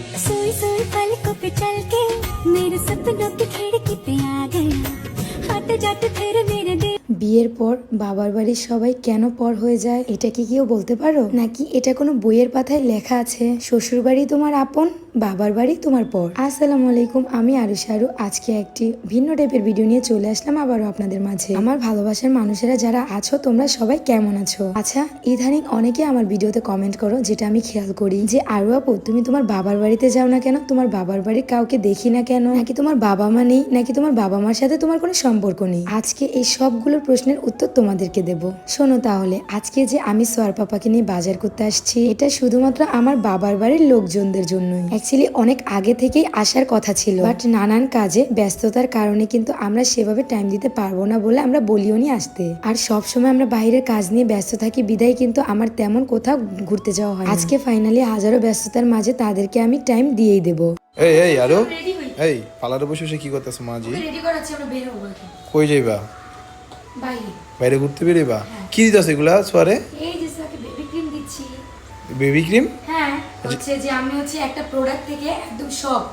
सोई सोई पलकों पे चल के मेरे सपनों की खिड़की पे आ गया आते जाते फिर मेरे दिल বিয়ের পর বাবার বাড়ির সবাই কেন পর হয়ে যায় এটা কি কেউ বলতে পারো নাকি এটা কোনো বইয়ের পাতায় লেখা আছে শ্বশুর বাড়ি তোমার আপন বাবার বাড়ি, তোমার পর। আসসালামু আলাইকুম, আমি আরুষারু আজকে একটি ভিন্ন টাইপের ভিডিও নিয়ে চলে আসলাম আবারও আপনাদের মাঝে। আমার ভালোবাসার মানুষেরা যারা আছো, তোমরা সবাই কেমন আছো? আচ্ছা ইদানিং অনেকে আমার ভিডিওতে কমেন্ট করো, যেটা আমি খেয়াল করি যে, আরু আপু, তুমি তোমার বাবার বাড়িতে যাও না কেন? তোমার বাবার বাড়ির কাউকে দেখি না কেন? নাকি তোমার বাবা মা নেই? নাকি তোমার বাবা মার সাথে তোমার কোনো সম্পর্ক নেই? আজকে এই সবগুলোর প্রশ্নের উত্তর তোমাদেরকে দেব। শোনো তাহলে, আজকে যে আমি সোয়ার পাপাকে নিয়ে বাজার করতে আসছি, এটা শুধুমাত্র আমার বাবার বাড়ির লোকজনদের জন্যই। অ্যাকচুয়ালি অনেক আগে থেকেই আসার কথা ছিল। বাট নানান কাজে ব্যস্ততার কারণে কিন্তু আমরা সেভাবে টাইম দিতে পারব না বলে আমরা বলিও নি আসতে। আর সব সময় আমরা বাইরের কাজ নিয়ে ব্যস্ত থাকি বিদায় কিন্তু আমার তেমন কোথাও ঘুরতে যাওয়া হয় আজকে ফাইনালি হাজারো ব্যস্ততার মাঝে তাদেরকে আমি টাইম দিয়েই দেবো। এই এই আরও? এই পার্লারে বসে বসে কি করতেছো মাজি রেডি করাচ্ছি আমরা বের হব কই যাইবা? বাইরে। বাইরে ঘুরতে বেরিবা কি দিতেছো এগুলা সোয়ারে? এই বেবি ক্রিম? হ্যাঁ হচ্ছে যে আমি হচ্ছে একটা প্রোডাক্ট থেকে একদম সব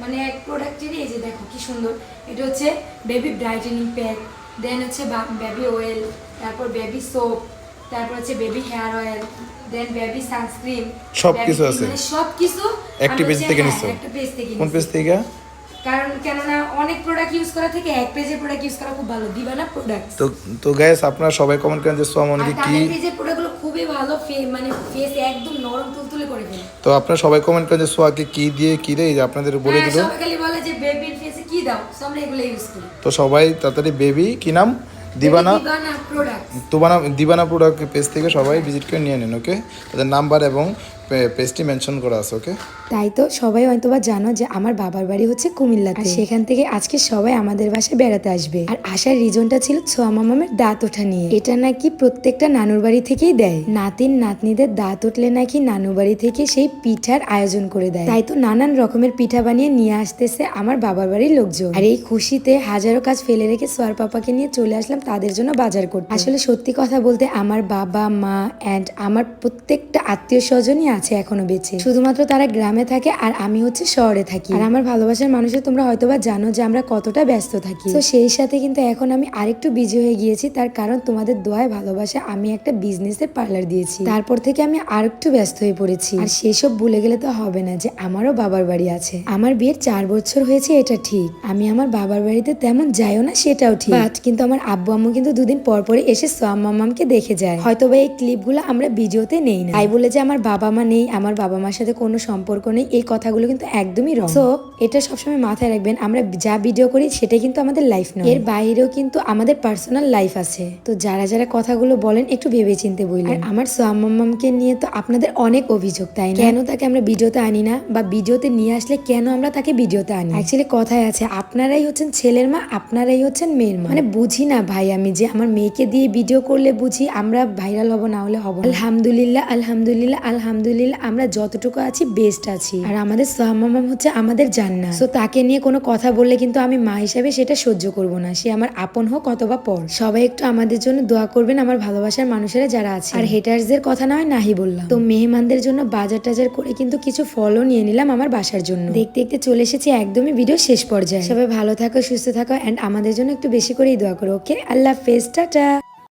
মানে এক প্রোডাক্টেরই এই যে দেখো কি সুন্দর। এটা হচ্ছে বেবি ব্রাইটেনিং প্যাক দেন হচ্ছে বেবি অয়েল তারপর বেবি সোপ তারপর হচ্ছে baby hair oil then baby sunscreen সবকিছু আছে। সব কিছু একটি পেজ থেকে নিছো? একটা পেজ থেকে কোন পেজ থেকে? কারণ কেননা অনেক প্রোডাক্ট ইউজ করা থেকে এক পেজের প্রোডাক্ট ইউজ করা খুব ভালো দিবানা প্রোডাক্ট তো তো গাইস আপনারা সবাই কমেন্ট করেন যে সোয়া আর মনিকে কি পেজের প্রোডাক্টগুলো খুবই ভালো মানে ফেস একদম নরম তুলতুলে করে ফেলে। তো আপনারা সবাই কমেন্ট করেন যে সোয়াকে কি দিয়ে কি দেয়? এই যে আপনাদের বলে হ্যাঁ, দিল। সবাই খালি বলে যে বেবির ফেসে কি দাও? আমরা এগুলো ইউজ করি। তো সবাই তাড়াতাড়ি বেবি কি নাম? দিবানা। দিবানা প্রোডাক্ট দিবানা প্রোডাক্ট পেজ থেকে সবাই ভিজিট করে নিয়ে নিন ওকে তাদের নাম্বার এবং পেজটি মেনশন করা আছে ওকে তাই তো সবাই হয়তো বা জানো যে আমার বাবার বাড়ি হচ্ছে কুমিল্লাতে। আর সেখান থেকে আজকে সবাই আমাদের বাসায় বেড়াতে আসবে। আর আসার রিজনটা ছিল ছোয়া মামামের দাঁত ওঠা নিয়ে। এটা নাকি প্রত্যেকটা নানুর বাড়ি থেকেই দেয়। নাতিন নাতনিদের দাঁত উঠলে নাকি নানু বাড়ি থেকে সেই পিঠার আয়োজন করে দেয়। তাই তো নানান রকমের পিঠা বানিয়ে নিয়ে আসতেছে আমার বাবার বাড়ির লোকজন। আর এই খুশিতে হাজারো কাজ ফেলে রেখে সোয়ার পাপাকে নিয়ে চলে আসলাম তাদের জন্য বাজার করতে। আসলে সত্যি কথা বলতে আমার বাবা মা অ্যান্ড আমার প্রত্যেকটা আত্মীয় স্বজনই আছে এখনও বেঁচে। শুধুমাত্র তারা গ্রামে থাকে আর আমি হচ্ছে শহরে থাকি। আর আমার ভালোবাসার মানুষের তোমরা হয়তোবা জানো যে আমরা কতটা ব্যস্ত থাকি। তো সেই সাথে কিন্তু এখন আমি আরেকটু বিজি হয়ে গিয়েছি, তার কারণ তোমাদের দোয়ায় ভালোবাসা আমি একটা বিজনেসের পার্লার দিয়েছি। তারপর থেকে আমি আরেকটু ব্যস্ত হয়ে পড়েছি। আর সেসব ভুলে গেলে তো হবে না যে আমারও বাবার বাড়ি আছে। আমার বিয়ের চার বছর হয়েছে, এটা ঠিক। আমি আমার বাবার বাড়িতে তেমন যাইও না, সেটাও ঠিক। বাট কিন্তু আমার আব্বু আম্মু কিন্তু দুদিন পর পরে এসে সোয়াম মামামকে দেখে যায়। হয়তো বা এই ক্লিপগুলো আমরা ভিডিওতে নেই না। তাই বলে যে আমার বাবা মা নেই আমার বাবা মার সাথে কোনো সম্পর্ক নেই, এই কথাগুলো কিন্তু একদমই রং সো এটা সবসময় মাথায় রাখবেন, আমরা যা ভিডিও করি সেটাই কিন্তু আমাদের লাইফ নয়। এর বাইরেও কিন্তু আমাদের পার্সোনাল লাইফ আছে। তো যারা যারা কথাগুলো বলেন, একটু ভেবে চিনতে বললেন আমার সোয়াম মামামকে নিয়ে তো আপনাদের অনেক অভিযোগ, তাই না? কেন তাকে আমরা ভিডিওতে আনি না? বা ভিডিওতে নিয়ে আসলে কেন আমরা তাকে ভিডিওতে আনি? অ্যাকচুয়ালি কথায় আছে, আপনারাই হচ্ছেন ছেলের মা, আপনারাই হচ্ছেন মেয়ের মা। মানে বুঝি না ভাই আমি যে আমার মেয়েকে দিয়ে ভিডিও করলে বুঝি, আমরা ভাইরাল হব না হলে হব আলহামদুলিল্লাহ আলহামদুলিল্লাহ আলহামদুলিল্লাহ। আলহামদুলিল্লাহ, আমরা যতটুকু আছি বেস্ট আছি। আর আমাদের সোহামাম হচ্ছে আমাদের জান্না সো তাকে নিয়ে কোনো কথা বললে কিন্তু আমি মা হিসাবে সেটা সহ্য করব না। সে আমার আপন হোক অথবা পর। সবাই একটু আমাদের জন্য দোয়া করবেন আমার ভালোবাসার মানুষেরা যারা আছে। আর হেটার্সদের কথা নয় নাহি বললাম। তো মেহমানদের জন্য বাজার টাজার করে কিন্তু কিছু ফলও নিয়ে নিলাম আমার বাসার জন্য। দেখতে দেখতে চলে এসেছি একদমই ভিডিও শেষ পর্যায়ে। সবাই ভালো থাকো, সুস্থ থাকো অ্যান্ড আমাদের জন্য একটু বেশি করেই দোয়া করো ওকে আল্লাহ হাফেজ, টাটা!